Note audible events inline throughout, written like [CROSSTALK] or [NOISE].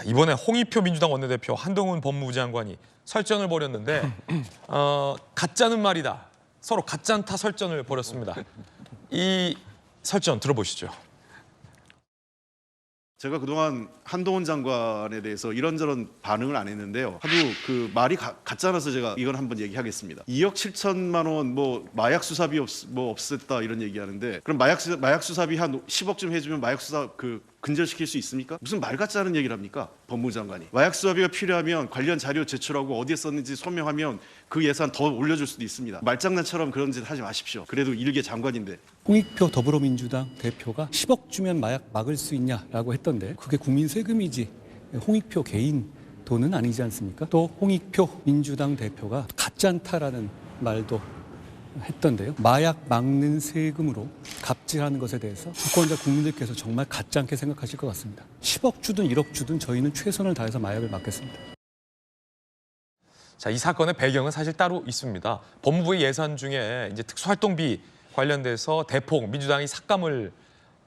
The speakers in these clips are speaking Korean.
야, 이번에 홍익표 민주당 원내대표 한동훈 법무부 장관이 설전을 벌였는데 [LAUGHS] 어, 가짜는 말이다. 서로 가짜타 설전을 벌였습니다. 이 설전 들어보시죠. 제가 그동안 한동훈 장관에 대해서 이런저런 반응을 안 했는데요. 하도 그 말이 가, 가짜라서 제가 이건 한번 얘기하겠습니다. 2억 7천만 원 뭐 마약 수사비 없, 뭐 없앴다 이런 얘기하는데 그럼 마약 수, 마약 수사비 한 10억쯤 해주면 마약 수사 그 근절시킬 수 있습니까? 무슨 말 같지 않은 얘기를 합니까? 법무부 장관이 마약 수사비가 필요하면 관련 자료 제출하고 어디에 썼는지 소명하면 그 예산 더 올려줄 수도 있습니다. 말장난처럼 그런 짓 하지 마십시오. 그래도 일개 장관인데 홍익표 더불어민주당 대표가 10억 주면 마약 막을 수 있냐라고 했던데 그게 국민 세금이지 홍익표 개인 돈은 아니지 않습니까? 또 홍익표 민주당 대표가 가짜안타라는 말도 했던데요. 마약 막는 세금으로 갑질하는 것에 대해서 주권자 국민들께서 정말 가짜 않게 생각하실 것 같습니다. 10억 주든 1억 주든 저희는 최선을 다해서 마약을 막겠습니다. 자, 이 사건의 배경은 사실 따로 있습니다. 법무부의 예산 중에 이제 특수활동비 관련돼서 대폭 민주당이 삭감을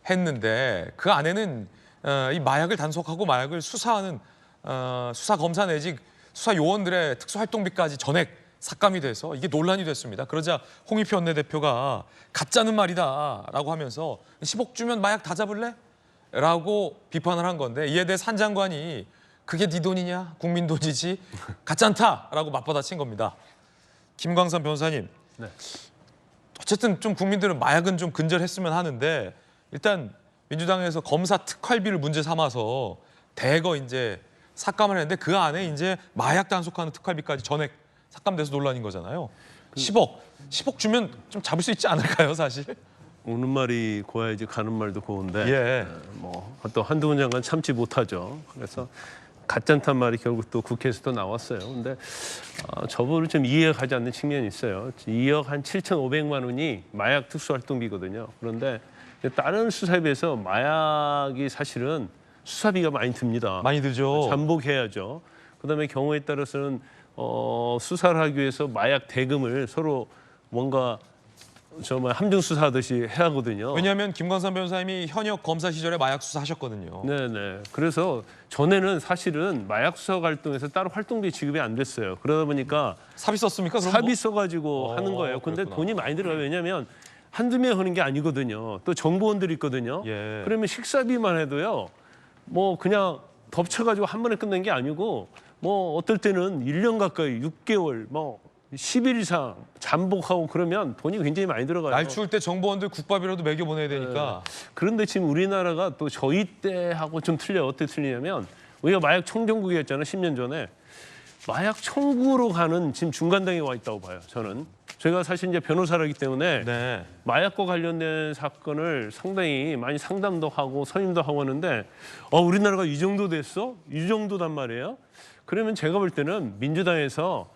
했는데 그 안에는 어, 이 마약을 단속하고 마약을 수사하는 어, 수사 검사 내지 수사 요원들의 특수활동비까지 전액 삭감이 돼서 이게 논란이 됐습니다. 그러자 홍익표 원내대표가 가짜는 말이다라고 하면서 10억 주면 마약 다 잡을래? 라고 비판을 한 건데 이에 대해 산 장관이 그게 네 돈이냐 국민 돈이지 [LAUGHS] 가짜안타라고 맞받아친 겁니다. 김광선 변호사님 네. 어쨌든 좀 국민들은 마약은 좀 근절했으면 하는데 일단 민주당에서 검사 특활비를 문제 삼아서 대거 이제 삭감을 했는데 그 안에 이제 마약 단속하는 특활비까지 전액 삭감돼서 논란인 거잖아요. 10억 10억 주면 좀 잡을 수 있지 않을까요 사실? 오는 말이 고야지 가는 말도 고운데 예. 뭐또 한동훈 장관 참지 못하죠. 그래서 가짠탄 말이 결국 또 국회에서도 나왔어요. 근데 어, 저부를 좀 이해가지 않는 측면이 있어요. 2억 한 7,500만 원이 마약 특수활동비거든요. 그런데 다른 수사에 비해서 마약이 사실은 수사비가 많이 듭니다. 많이 들죠. 잠복해야죠. 그다음에 경우에 따라서는 어, 수사를 하기 위해서 마약 대금을 서로 뭔가 정말 함정 수사하듯이 해야 하거든요. 왜냐하면 김광선 변호사님이 현역 검사 시절에 마약 수사하셨거든요. 네네. 그래서 전에는 사실은 마약 수사 활동에서 따로 활동비 지급이 안 됐어요. 그러다 보니까 사비 썼습니까? 그럼 사비 뭐? 써가지고 어, 하는 거예요. 근데 그랬구나. 돈이 많이 들어가요. 왜냐하면 한두 명 하는 게 아니거든요. 또 정보원들이 있거든요. 예. 그러면 식사비만 해도요. 뭐 그냥 덮쳐가지고 한 번에 끝낸 게 아니고 뭐 어떨 때는 1년 가까이 6개월 뭐 10일 이상 잠복하고 그러면 돈이 굉장히 많이 들어가요. 날 추울 때 정보원들 국밥이라도 먹여 보내야 되니까 그런데 지금 우리나라가 또 저희 때하고 좀 틀려요. 어떻게 틀리냐면 우리가 마약 청정국이었잖아요. 10년 전에. 마약 청구로 가는 지금 중간당에 와 있다고 봐요. 저는. 제가 사실 이제 변호사라기 때문에 네. 마약과 관련된 사건을 상당히 많이 상담도 하고 선임도 하고 하는데 어 우리나라가 이 정도 됐어? 이 정도단 말이에요. 그러면 제가 볼 때는 민주당에서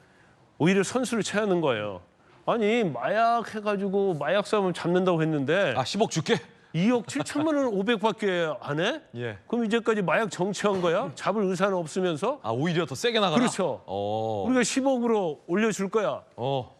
오히려 선수를 취하는 거예요. 아니 마약 해가지고 마약 싸움을 잡는다고 했는데 아 10억 줄게. 2억 7천만 원 500밖에 안 해? 예. 그럼 이제까지 마약 정치한 거야? 잡을 의사는 없으면서? 아 오히려 더 세게 나가라. 그렇죠. 어. 우리가 10억으로 올려줄 거야. 어.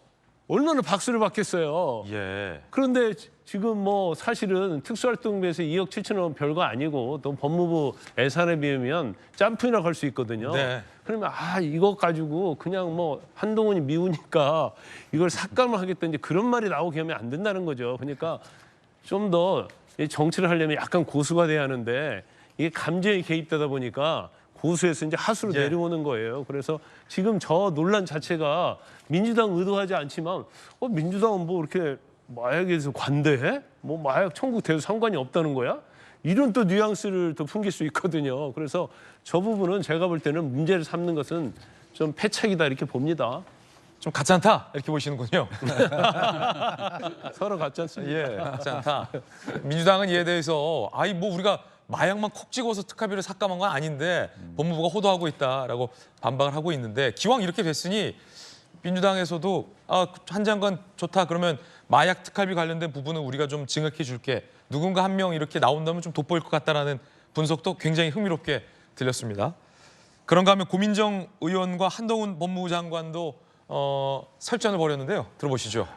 얼마나 박수를 받겠어요. 예. 그런데 지- 지금 뭐 사실은 특수활동비에서 2억 7천원 원 별거 아니고 또 법무부 예산에 비하면 짬푼이라고 할 수 있거든요. 네. 그러면 아 이거 가지고 그냥 뭐 한동훈이 미우니까 이걸 삭감을 하겠다 이제 그런 말이 나오게 하면 안 된다는 거죠. 그러니까 좀 더 정치를 하려면 약간 고수가 돼야 하는데 이게 감정에 개입되다 보니까 고수에서 이제 하수로 예. 내려오는 거예요. 그래서 지금 저 논란 자체가 민주당 의도하지 않지만 어 민주당은 뭐 이렇게 마약에 대해서 관대해? 뭐 마약 청구 돼도 상관이 없다는 거야? 이런 또 뉘앙스를 또 풍길 수 있거든요. 그래서 저 부분은 제가 볼 때는 문제를 삼는 것은 좀 패착이다 이렇게 봅니다. 좀 같지 않다 이렇게 보시는군요. [LAUGHS] 서로 같지 않습니까? 예, 같지 않다. 민주당은 이에 대해서 아이 뭐 우리가 마약만 콕 찍어서 특활비를 삭감한 건 아닌데 법무부가 호도하고 있다라고 반박을 하고 있는데 기왕 이렇게 됐으니 민주당에서도 아 한 장관 좋다 그러면 마약 특활비 관련된 부분은 우리가 좀 증액해 줄게 누군가 한 명 이렇게 나온다면 좀 돋보일 것 같다라는 분석도 굉장히 흥미롭게 들렸습니다. 그런가 하면 고민정 의원과 한동훈 법무부 장관도 어, 설전을 벌였는데요. 들어보시죠.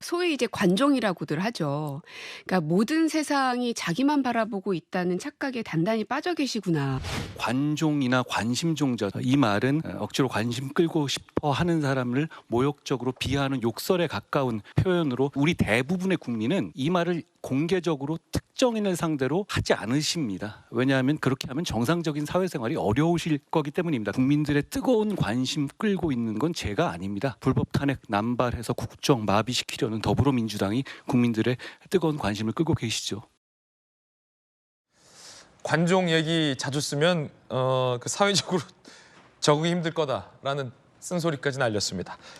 소위 이제 관종이라고들 하죠. 그러니까 모든 세상이 자기만 바라보고 있다는 착각에 단단히 빠져 계시구나. 관종이나 관심종자 이 말은 억지로 관심 끌고 싶어 하는 사람을 모욕적으로 비하하는 욕설에 가까운 표현으로 우리 대부분의 국민은 이 말을 공개적으로 특정인을 상대로 하지 않으십니다. 왜냐하면 그렇게 하면 정상적인 사회생활이 어려우실 거기 때문입니다. 국민들의 뜨거운 관심 끌고 있는 건 제가 아닙니다. 불법 탄핵 남발해서 국정 마비시키려는 더불어민주당이 국민들의 뜨거운 관심을 끌고 계시죠. 관종 얘기 자주 쓰면 어, 그 사회적으로 [LAUGHS] 적응이 힘들 거다라는 쓴소리까지 날렸습니다.